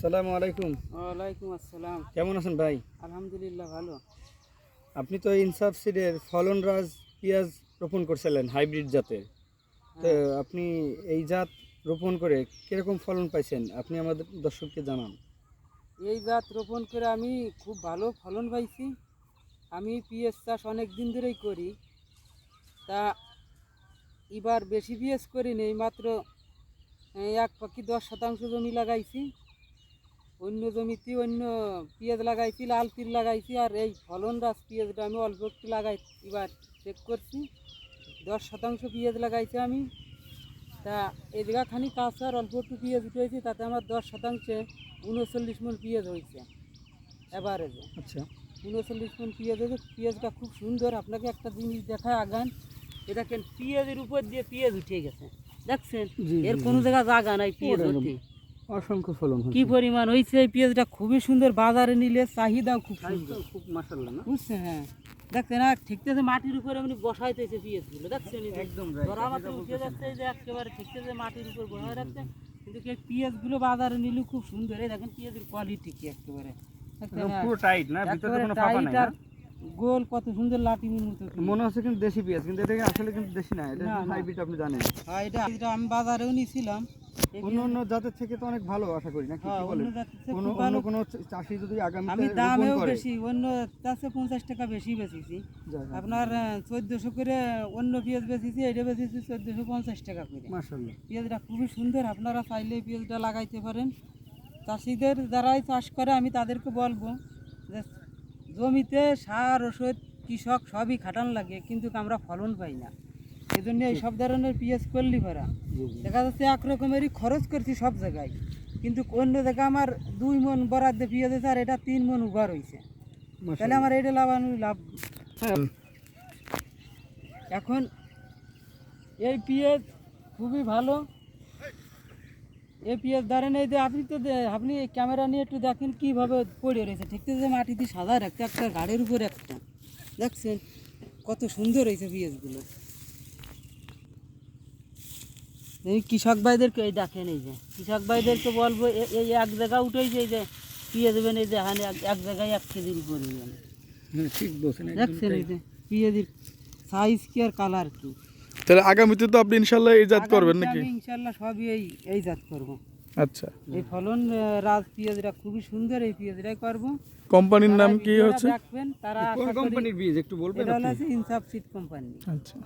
সালামু আলাইকুম। ওয়ালাইকুম আসসালাম। কেমন আছেন ভাই? আলহামদুলিল্লাহ ভালো। আপনি তো ইনসাফ সিডের ফলন রাজ পেঁয়াজ রোপণ করছিলেন হাইব্রিড জাতের। তো আপনি এই জাত রোপণ করে কীরকম ফলন পাইছেন? আপনি আমাদের দর্শককে জানান। এই জাত রোপণ করে আমি খুব ভালো ফলন পাইছি। আমি পিএস চাষ অনেক দিন ধরেই করি। তা এবার বেশি পিএস করি নেই মাত্র এক পাখি দশ শতাংশ জমি লাগাইছি। অন্য জমিতে অন্য পেঁয়াজ লাগাইছি লাল তিল লাগাইছি আর এই ফলন রাস পেঁয়াজটা আমি অল্প একটু লাগাই এবার চেক করছি। দশ শতাংশ পেঁয়াজ লাগাইছি আমি। তা এই জায়গাখানি কাঁচা আর অল্প একটু পেঁয়াজ উঠেছি তাতে আমার দশ শতাংশে উনচল্লিশ মন পেঁয়াজ হয়েছে। এভারেজে। আচ্ছা। উনচল্লিশ মন পেঁয়াজ হয়েছে পেঁয়াজটা খুব সুন্দর আপনাকে একটা জিনিস দেখায় আগান। এটা কেন পেঁয়াজের উপর দিয়ে পেঁয়াজ উঠে গেছে। দেখছেন? এর কোনো। জায়গা জায়গা নাই পেঁয়াজ উঠে। অসংখ্য ফলন কি পরিমাণ হয়েছে? এই পেঁয়াজটা খুবই সুন্দর বাজারে নিলে চাহিদাও খুব সুন্দর। খুব মাসাল্লাহ না? বুঝছে হ্যাঁ। দেখছেন না ঠিকতেছে মাটির উপরে এমনি বসাইতেছে পেঁয়াজগুলো দেখছেন একদম ধরা মাত্র উঠে যাচ্ছে যে একেবারে ঠিকতেছে মাটির উপর বসায় রাখছে। কিন্তু এই পেঁয়াজগুলো বাজারে নিলে খুব সুন্দর এই দেখেন পেঁয়াজের কোয়ালিটি কি একেবারে। হ্যাঁ। পুরো টাইট না? ভিতরে কোনো ফাঁপা নাই না? গোল কত সুন্দর লাটিমের মতো মনে হচ্ছে কিন্তু দেশি পেঁয়াজ কিন্তু এটা আসলে কিন্তু দেশি না এটা। হাইব্রিড আপনি জানেন। হ্যাঁ এটা আমি বাজারেও নিয়েছিলাম অন্য অন্য জাতের থেকে তো অনেক ভালো আশা করি না কি হ্যাঁ, বলেন? কোনো অন্য কোনো চাষি যদি আগামীতে আমি দামেও বেশি অন্য চেয়ে পঞ্চাশ টাকা বেশি বেচেছি। আপনার চোদ্দোশো করে অন্য পেঁয়াজ বেচেছি এটা বেচেছি চোদ্দোশো পঞ্চাশ টাকা করে। মাশাআল্লাহ। পেঁয়াজটা খুবই সুন্দর আপনারা চাইলে পেঁয়াজটা লাগাইতে পারেন। চাষিদের যারাই চাষ করে আমি তাদেরকে বলব যে জমিতে সার ওষুধ কৃষক সবই খাটান লাগে কিন্তু আমরা ফলন পাই না। এই জন্য এই সব ধরনের পেঁয়াজ করলি জি দেখা যাচ্ছে এক রকমেরই খরচ করছি সব জায়গায়। কিন্তু অন্য জায়গায় আমার দুই মন বরাদ্দে পেঁয়াজ আছে আর এটা তিন মন উগার হয়েছে তাহলে আমার এটা লাভানো লাভ। হ্যাঁ এখন এই পেঁয়াজ খুবই ভালো। এই পেঁয়াজ ধরেন এই যে আপনি তো আপনি ক্যামেরা নিয়ে একটু দেখেন কীভাবে পড়ে রয়েছে। ঠিক তো যে মাটিতে সাদা একটা একটা গাড়ির উপর একটা। দেখছেন? কত সুন্দর হয়েছে এই কৃষক ভাইদেরকে এই দেখেন এই যে কৃষক ভাইদেরকে বলব এই এক জায়গা উঠেছে এই যে পেঁয়াজ দেবেন এই যে হানে এক- জায়গায় এক কেজির উপরে দেবেন। হ্যাঁ ঠিক বলছেন দেখছেন এই যে পেঁয়াজের সাইজ কি আর কালার কি? তাহলে আগামীতে তো আপনি ইনশাল্লাহ এই জাত করবেন নাকি? ইনশাল্লাহ সবই এই এই জাত করব। আচ্ছা। এই ফলন রাজ পেঁয়াজটা খুবই সুন্দর এই পেঁয়াজটাই করব। কোম্পানির নাম কি হচ্ছে? দেখবেন তারা কোন কোম্পানির বীজ? একটু বলবেন এটা? ইনসাফ সিড কোম্পানি। আচ্ছা।